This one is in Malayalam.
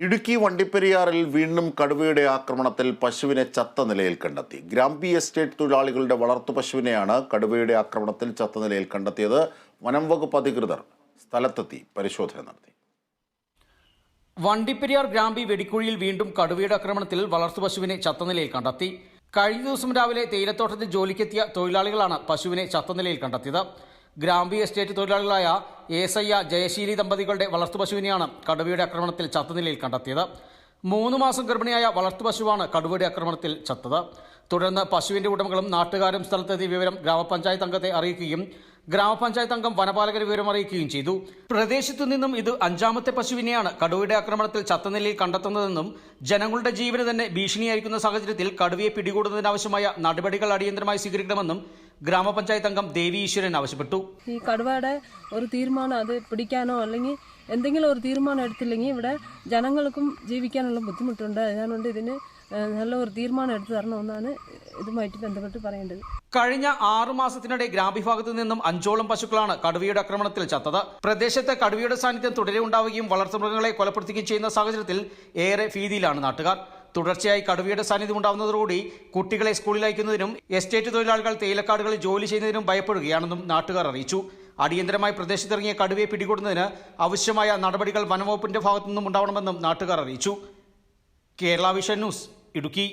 ഇടുക്കി വണ്ടിപ്പെരിയാറിൽ വീണ്ടും കടുവയുടെ ആക്രമണത്തിൽ പശുവിനെ ചത്ത നിലയിൽ കണ്ടെത്തി. ഗ്രാമ്പി എസ്റ്റേറ്റ് തൊഴിലാളികളുടെ വളർത്തു പശുവിനെയാണ് കടുവയുടെ ആക്രമണത്തിൽ ചത്ത നിലയിൽ കണ്ടെത്തിയത്. വനംവകുപ്പ് അധികൃതർ സ്ഥലത്തെത്തി പരിശോധന നടത്തി. വണ്ടിപ്പെരിയാർ ഗ്രാമ്പി വെടിക്കുഴിയിൽ വീണ്ടും കടുവയുടെ ആക്രമണത്തിൽ വളർത്തു പശുവിനെ ചത്ത നിലയിൽ കണ്ടെത്തി. കഴിഞ്ഞ ദിവസം രാവിലെ തേയിലത്തോട്ടത്തിൽ ജോലിക്കെത്തിയ തൊഴിലാളികളാണ് പശുവിനെ ചത്ത നിലയിൽ കണ്ടെത്തിയത്. ഗ്രാമ്പി എസ്റ്റേറ്റ് തൊഴിലാളികളായ ഏസയ്യ ജയശീലി ദമ്പതികളുടെ വളർത്തുപശുവിനെയാണ് കടുവയുടെ ആക്രമണത്തിൽ ചത്ത നിലയിൽ കണ്ടെത്തിയത്. മൂന്ന് മാസം ഗർഭിണിയായ വളർത്തു പശുവാണ് കടുവയുടെ ആക്രമണത്തിൽ ചത്തത്. തുടർന്ന് പശുവിന്റെ ഉടമകളും നാട്ടുകാരും സ്ഥലത്തെത്തിയ വിവരം ഗ്രാമപഞ്ചായത്ത് അംഗത്തെ അറിയിക്കുകയും ഗ്രാമപഞ്ചായത്ത് അംഗം വനപാലകരെ വിവരം അറിയിക്കുകയും ചെയ്തു. പ്രദേശത്തു നിന്നും ഇത് അഞ്ചാമത്തെ പശുവിനെയാണ് കടുവയുടെ ആക്രമണത്തിൽ ചത്തനിലയിൽ കണ്ടെത്തുന്നതെന്നും ജനങ്ങളുടെ ജീവന് തന്നെ ഭീഷണിയായിരിക്കുന്ന സാഹചര്യത്തിൽ കടുവയെ പിടികൂടുന്നതിനാവശ്യമായ നടപടികൾ അടിയന്തരമായി സ്വീകരിക്കണമെന്നും ഗ്രാമപഞ്ചായത്ത് അംഗം ദേവി ഈശ്വരൻ ആവശ്യപ്പെട്ടു. ഈ കടുവയുടെ ഒരു തീരുമാനം അത് പിടിക്കാനോ അല്ലെങ്കിൽ എന്തെങ്കിലും ഒരു തീരുമാനം എടുത്തില്ലെങ്കിൽ ഇവിടെ ജനങ്ങൾക്കും ജീവിക്കാനുള്ള ബുദ്ധിമുട്ടുണ്ട്. അതുകൊണ്ട് ഇതിന് നല്ല ഒരു തീരുമാനം എടുത്തു തരണമെന്നാണ് ഇതുമായിട്ട് ബന്ധപ്പെട്ട് പറയേണ്ടത്. കഴിഞ്ഞ ആറു മാസത്തിനിടെ ഗ്രാമവിഭാഗത്തു നിന്നും അഞ്ചോളം പശുക്കളാണ് കടുവയുടെ ആക്രമണത്തിൽ ചത്തത്. പ്രദേശത്ത് കടുവയുടെ സാന്നിധ്യം തുടരെ ഉണ്ടാവുകയും വളർത്തുമൃഗങ്ങളെ കൊലപ്പെടുത്തുകയും ചെയ്യുന്ന സാഹചര്യത്തിൽ ഏറെ ഭീതിയിലാണ് നാട്ടുകാർ. തുടർച്ചയായി കടുവയുടെ സാന്നിധ്യം ഉണ്ടാവുന്നതോടുകൂടി കുട്ടികളെ സ്കൂളിൽ അയക്കുന്നതിനും എസ്റ്റേറ്റ് തൊഴിലാളികൾ തേയിലക്കാടുകളിൽ ജോലി ചെയ്യുന്നതിനും ഭയപ്പെടുകയാണെന്നും നാട്ടുകാർ അറിയിച്ചു. അടിയന്തരമായി പ്രദേശത്തിറങ്ങിയ കടുവയെ പിടികൂടുന്നതിന് ആവശ്യമായ നടപടികൾ വനംവകുപ്പിന്റെ ഭാഗത്തു നിന്നും ഉണ്ടാവണമെന്നും നാട്ടുകാർ അറിയിച്ചു. Kerala vision news Idukki.